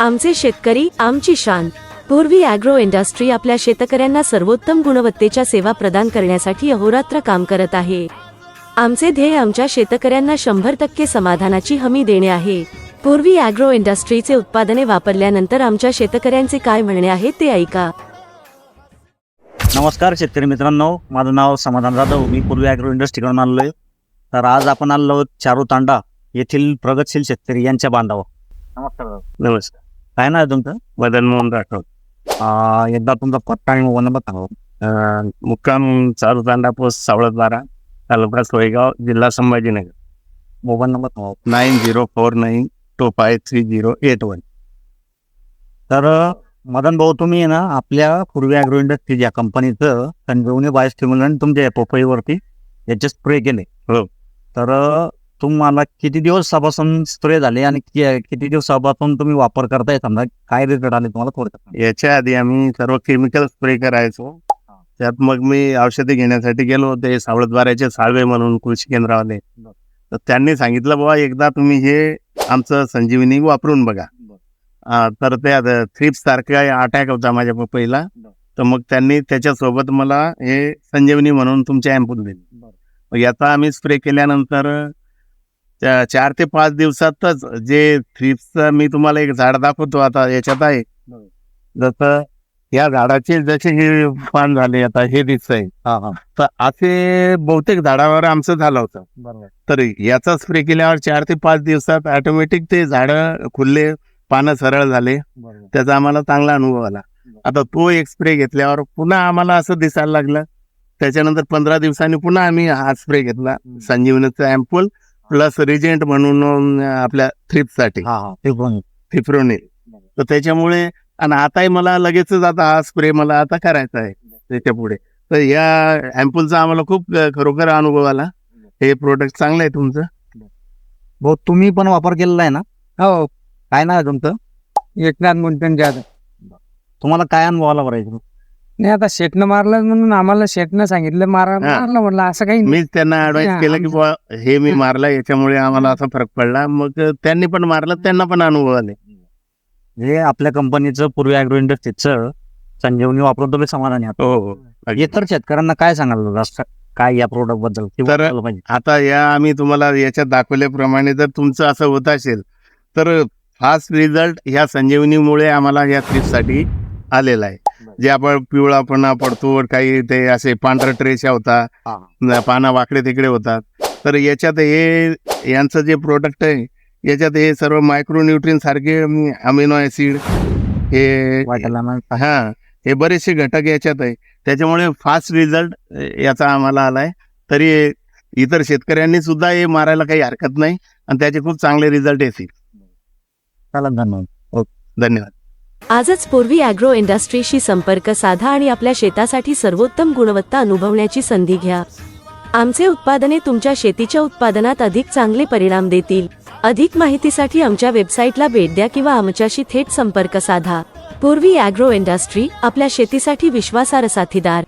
आमचे शेतकरी आमची शान. पूर्वी अॅग्रो इंडस्ट्री आपल्या शेतकऱ्यांना सर्वोत्तम गुणवत्तेच्या सेवा प्रदान करण्यासाठी अहोरात्र काम करत आहे. आमचे ध्येय आमच्या शेतकऱ्यांना शंभर टक्के समाधानाची हमी देणे आहे. पूर्वी अॅग्रो इंडस्ट्रीचे उत्पादने वापरल्यानंतर आमच्या शेतकऱ्यांचे काय म्हणणे आहे ते ऐका. नमस्कार शेतकरी मित्रांनो माझं नाव समाधान जाधव. मी पूर्वी अॅग्रो इंडस्ट्रीकडून आलो आहे. तर आज आपण आलो चारू तांडा येथील प्रगतशील शेतकरी यांच्या बांधावर. नमस्कार. नमस्कार. काय नाव आहे तुमचं? मदन मोहन राठोड अं, एकदा तुमचा पत्ता आणि मोबाईल नंबर सांगा अं, मुक्काम चालू तांडा पोस्ट सावळत बारा तालुका सोयगाव जिल्हा संभाजीनगर. मोबाईल नंबर सांगा nine zero four nine two five three zero eight one. तर मदन भाऊ तुम्ही आहे ना आपल्या पूर्वी अॅग्रो इंडस्ट्री या कंपनीचं संजीवनी बायोस्टिम्युलंट तुमच्या या पपईवरती याचे स्प्रे केले. हो. तर तुम्हाला किती दिवसापासून स्प्रे झाले आणि किती दिवसापासून तुम्ही वापर करताय? समजा काय रिझल्ट आले तुम्हाला थोडक्यात याच्या आधी आम्ही सर्व केमिकल स्प्रे करायचो. त्यात मग मी औषधी घेण्यासाठी गेलो होते सावळत बाराचे साळवे म्हणून कृषी केंद्रावाले. तर त्यांनी सांगितलं बाबा एकदा तुम्ही हे आमचं संजीवनी वापरून बघा. तर त्या थ्रिप्स सारखा अटॅक होता माझ्या पपईला तर मग त्यांनी त्याच्यासोबत मला हे संजीवनी म्हणून तुमचे अँपूल दिले. मग याचा आम्ही स्प्रे केल्यानंतर चार ते पाच दिवसातच जे थ्रिप्सचं मी तुम्हाला एक झाड दाखवतो आता याच्यात आहे. जसं या झाडाचे जसे हे पान झाले आता हे दिसतंय. हा हा. तर असे बहुतेक झाडावर आमचं झालं होतं. बरोबर. तर याचा स्प्रे केल्यावर चार ते पाच दिवसात ऑटोमॅटिक ते झाडं खुलले पानं सरळ झाले. त्याचा आम्हाला चांगला अनुभव आला. आता तो एक स्प्रे घेतल्यावर पुन्हा आम्हाला असं दिसायला लागलं. त्याच्यानंतर पंधरा दिवसांनी पुन्हा आम्ही हा स्प्रे घेतला. संजीवनीचा अँपूल प्लस रिजेंट म्हणून आपल्या थ्रिपसाठी हा हा. ते पण फिफ्रोनिल तर त्याच्यामुळे आणि आताही मला लगेचच आता हा स्प्रे मला आता करायचा आहे त्याच्या पुढे. तर या अँपूलचा आम्हाला खूप खरोखर अनुभव आला. हे प्रोडक्ट चांगलं आहे तुमचं. भाऊ तुम्ही पण वापर केलेला आहे ना? हो. काय आहे तुमचं? एकनाथ मुंटन जाधव. तुम्हाला काय अनुभव आला बरं नाही आता शेटनं मारलं म्हणून आम्हाला शेटनं सांगितलं मारा मारलं म्हटलं असं काही नाही. मीच त्यांना ऍडवाइस हा, केलं की बुवा हे मी मारला याच्यामुळे आम्हाला असा फरक पडला. मग त्यांनी पण मारलं त्यांना पण अनुभव आले. हे आपल्या कंपनीचं पूर्वी अॅग्रो इंडस्ट्रीचं संजीवनी वापरून तुम्ही समाधानी आहात. हो हो. अगदी. इतर शेतकऱ्यांना काय सांगाल काय या प्रोडक्टबद्दल तर- वापरलं पाहिजे आता या आम्ही तुम्हाला याच्यात दाखवल्याप्रमाणे जर तुमचं असं होत असेल तर फास्ट रिझल्ट ह्या संजीवनीमुळे आम्हाला या ट्रिपसाठी आलेला आहे. जे आपण पिवळापणा पडतो काही ते असे पांढऱ्या ट्रेशा होता पानं वाकडे तिकडे होतात. तर याच्यात हे यांचं जे प्रोडक्ट आहे याच्यात हे सर्व मायक्रोन्यूट्रिन सारखे अमिनो ऍसिड हे हा हे बरेचसे घटक याच्यात आहे. त्याच्यामुळे फास्ट रिझल्ट याचा आम्हाला आलाय. तरी इतर शेतकऱ्यांनी सुद्धा हे मारायला काही हरकत नाही. आणि त्याचे खूप चांगले रिझल्ट येतील. चला धन्यवाद. धन्यवाद. आजच पूर्वी अॅग्रो इंडस्ट्रीशी संपर्क साधा आणि आपल्या शेतासाठी सर्वोत्तम गुणवत्ता अनुभवण्याची संधी घ्या. आमचे उत्पादने तुमच्या शेतीच्या उत्पादनात अधिक चांगले परिणाम देतील. अधिक माहितीसाठी आमच्या वेबसाईटला भेट द्या किंवा आमच्याशी थेट संपर्क साधा. पूर्वी अॅग्रो इंडस्ट्री आपल्या शेतीसाठी विश्वासार्ह साथीदार.